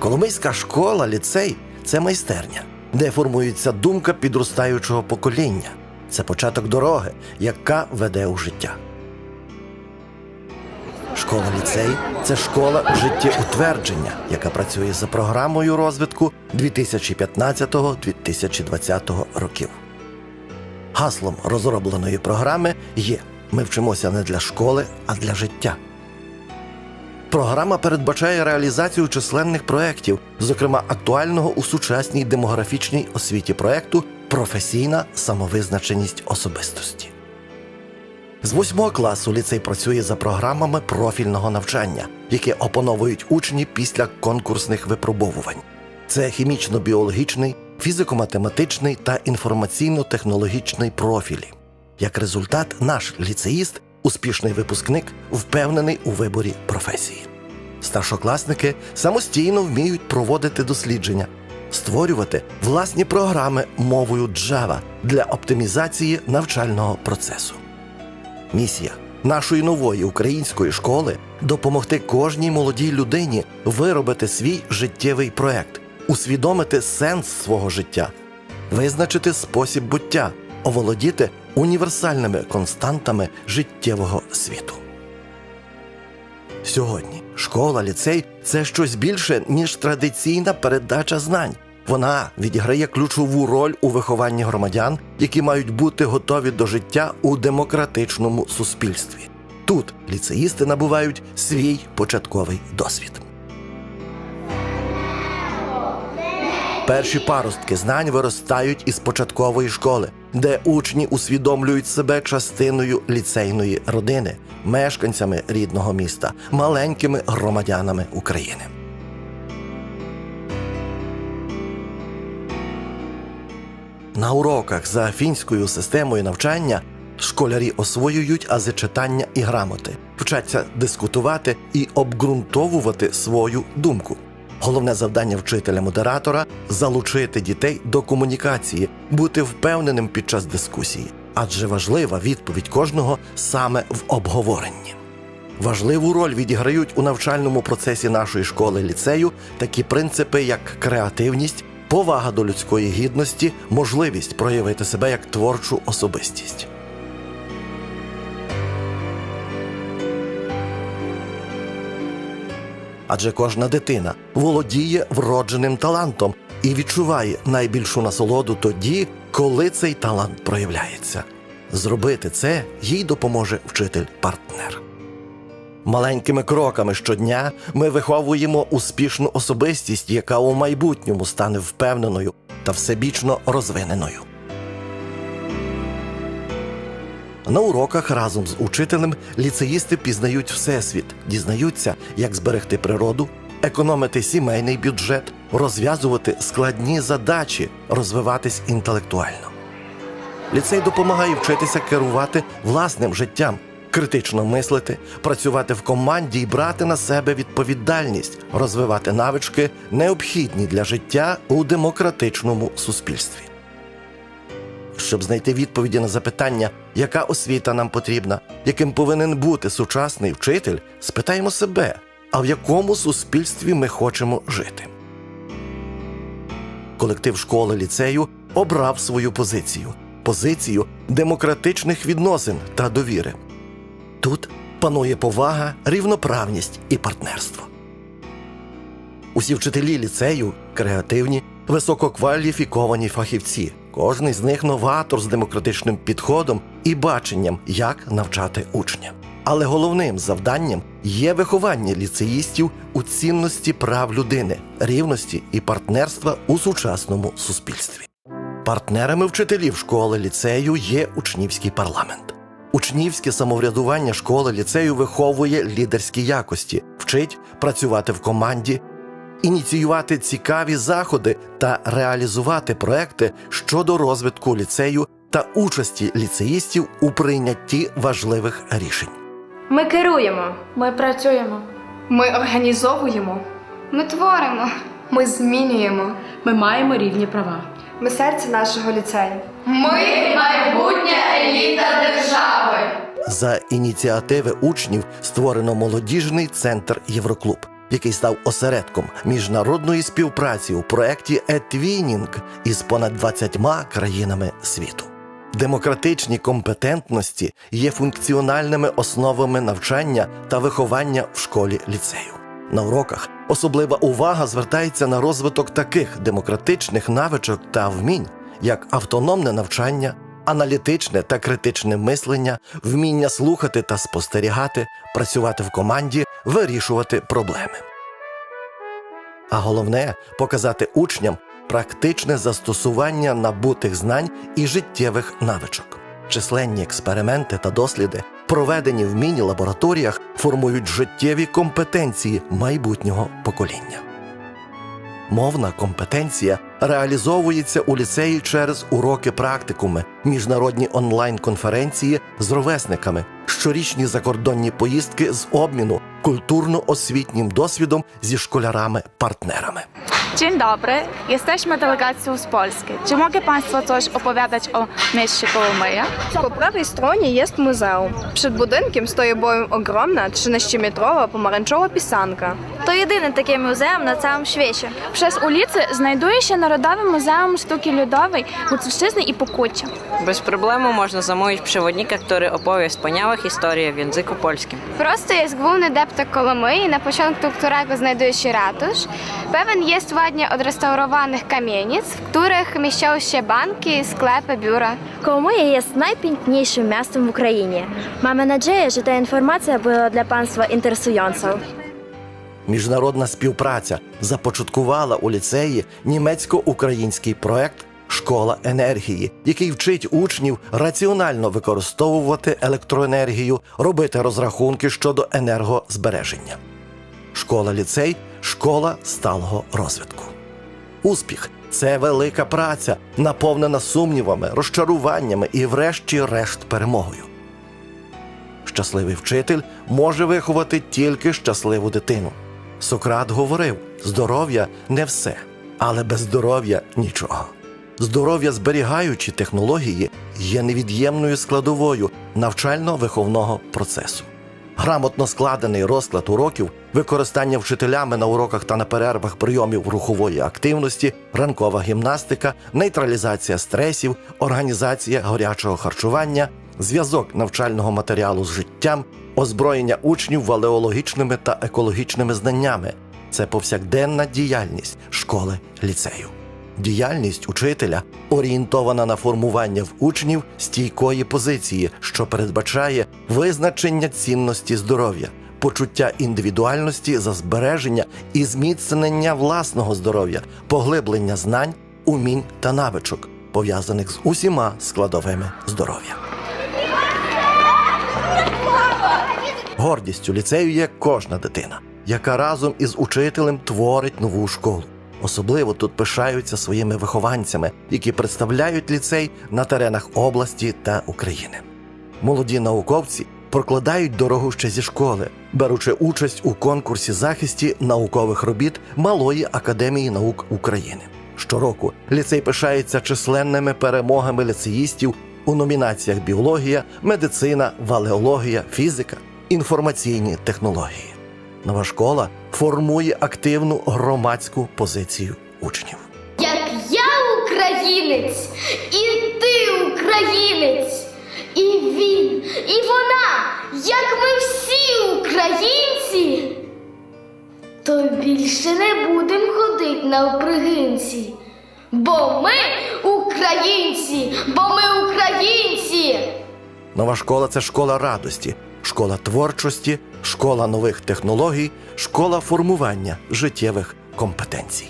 Коломийська школа, ліцей це майстерня, де формується думка підростаючого покоління. Це початок дороги, яка веде у життя. Школа ліцей це школа життєутвердження, яка працює за програмою розвитку 2015-2020 років. Гаслом розробленої програми є Ми вчимося не для школи, а для життя. Програма передбачає реалізацію численних проєктів, зокрема актуального у сучасній демографічній освіті проєкту Професійна самовизначеність особистості. З восьмого класу ліцей працює за програмами профільного навчання, які опановують учні після конкурсних випробовувань. Це хімічно-біологічний, фізико-математичний та інформаційно-технологічний профілі. Як результат, наш ліцеїст, успішний випускник, впевнений у виборі професії. Старшокласники самостійно вміють проводити дослідження, створювати власні програми мовою Java для оптимізації навчального процесу. Місія нашої нової української школи допомогти кожній молодій людині виробити свій життєвий проект, усвідомити сенс свого життя, визначити спосіб буття, оволодіти універсальними константами життєвого світу. Сьогодні школа, ліцей це щось більше, ніж традиційна передача знань. Вона відіграє ключову роль у вихованні громадян, які мають бути готові до життя у демократичному суспільстві. Тут ліцеїсти набувають свій початковий досвід. Перші паростки знань виростають із початкової школи, де учні усвідомлюють себе частиною ліцейної родини, мешканцями рідного міста, маленькими громадянами України. На уроках за фінською системою навчання школярі освоюють ази читання і грамоти, вчаться дискутувати і обґрунтовувати свою думку. Головне завдання вчителя-модератора залучити дітей до комунікації, бути впевненим під час дискусії, адже важлива відповідь кожного саме в обговоренні. Важливу роль відіграють у навчальному процесі нашої школи ліцею такі принципи, як креативність, повага до людської гідності, можливість проявити себе як творчу особистість. Адже кожна дитина володіє вродженим талантом і відчуває найбільшу насолоду тоді, коли цей талант проявляється. Зробити це їй допоможе вчитель-партнер. Маленькими кроками щодня ми виховуємо успішну особистість, яка у майбутньому стане впевненою та всебічно розвиненою. На уроках разом з учителем ліцеїсти пізнають всесвіт, дізнаються, як зберегти природу, економити сімейний бюджет, розв'язувати складні задачі, розвиватись інтелектуально. Ліцей допомагає вчитися керувати власним життям, критично мислити, працювати в команді і брати на себе відповідальність, розвивати навички, необхідні для життя у демократичному суспільстві. Щоб знайти відповіді на запитання, яка освіта нам потрібна, яким повинен бути сучасний вчитель, спитаємо себе, а в якому суспільстві ми хочемо жити. Колектив школи ліцею обрав свою позицію позицію демократичних відносин та довіри. Тут панує повага, рівноправність і партнерство. Усі вчителі ліцею креативні, висококваліфіковані фахівці. Кожний з них новатор з демократичним підходом і баченням, як навчати учня. Але головним завданням є виховання ліцеїстів у цінності прав людини, рівності і партнерства у сучасному суспільстві. Партнерами вчителів школи ліцею є учнівський парламент. Учнівське самоврядування школи ліцею виховує лідерські якості, вчить працювати в команді, ініціювати цікаві заходи та реалізувати проекти щодо розвитку ліцею та участі ліцеїстів у прийнятті важливих рішень. Ми керуємо. Ми працюємо. Ми організовуємо. Ми творимо. Ми змінюємо. Ми маємо рівні права. Ми серце нашого ліцею. Ми майбутня еліта держави. За ініціативи учнів створено молодіжний центр Євроклуб. Який став осередком міжнародної співпраці у проєкті «Етвінінг» із понад 20 країнами світу. Демократичні компетентності є функціональними основами навчання та виховання в школі ліцею. На уроках особлива увага звертається на розвиток таких демократичних навичок та вмінь, як автономне навчання, аналітичне та критичне мислення, вміння слухати та спостерігати, працювати в команді, вирішувати проблеми. А головне показати учням практичне застосування набутих знань і життєвих навичок. Численні експерименти та досліди, проведені в міні-лабораторіях, формують життєві компетенції майбутнього покоління. Мовна компетенція реалізовується у ліцеї через уроки практикуми, міжнародні онлайн-конференції з ровесниками, щорічні закордонні поїздки з обміну культурно-освітнім досвідом зі школярами-партнерами. Dzień dobry, jesteśmy delegacją z Polski. Czy mogę Państwu coś opowiadać o mieście Kołomyja? По правій стороні є музеум. Przed budynkiem stoi bowiem ogromna 13-metrowa pomarańczowa pisanka. To jedyny taki muzeum na całym świecie. Przez ulicę znajduje się Narodowe Muzeum Sztuki Ludowej, Гуцульщизни і Покуття. Без проблему можна замовити przewodnika, który opowie wspaniałe historie w języku polskim. Просто jest główny deptak Kolomyi, na początku którego znajduje się ratusz. Pewien jest ładnie odrestaurowanych kamienic, w których mieszczą się banki, sklepy, biura. Kołomija jest najpiękniejszym miastem w Ukrainie. Mamy nadzieję, że ta informacja była dla Państwa interesującą. Міжнародна співпраця започаткувала у ліцеї німецько-український проект Школа енергії, який вчить учнів раціонально використовувати електроенергію, робити розрахунки щодо енергозбереження. Школа ліцей школа сталого розвитку. Успіх це велика праця, наповнена сумнівами, розчаруваннями і, врешті-решт, перемогою. Щасливий вчитель може виховати тільки щасливу дитину. Сократ говорив: здоров'я не все, але без здоров'я нічого. Здоров'я зберігаючі технології є невід'ємною складовою навчально-виховного процесу. Грамотно складений розклад уроків, використання вчителями на уроках та на перервах прийомів рухової активності, ранкова гімнастика, нейтралізація стресів, організація гарячого харчування, зв'язок навчального матеріалу з життям, озброєння учнів валеологічними та екологічними знаннями це повсякденна діяльність школи ліцею. Діяльність учителя орієнтована на формування в учнів стійкої позиції, що передбачає визначення цінності здоров'я, почуття індивідуальності за збереження і зміцнення власного здоров'я, поглиблення знань, умінь та навичок, пов'язаних з усіма складовими здоров'я. Гордістю ліцею є кожна дитина, яка разом із учителем творить нову школу. Особливо тут пишаються своїми вихованцями, які представляють ліцей на теренах області та України. Молоді науковці прокладають дорогу ще зі школи, беручи участь у конкурсі захисті наукових робіт Малої академії наук України. Щороку ліцей пишається численними перемогами ліцеїстів у номінаціях біологія, медицина, валеологія, фізика, інформаційні технології. Нова школа формує активну громадську позицію учнів. Як я українець, і ти українець, і він, і вона, як ми всі українці, то більше не будемо ходити на опригинці. Бо ми українці, бо ми українці. Нова школа це школа радості, школа творчості, школа нових технологій, школа формування життєвих компетенцій.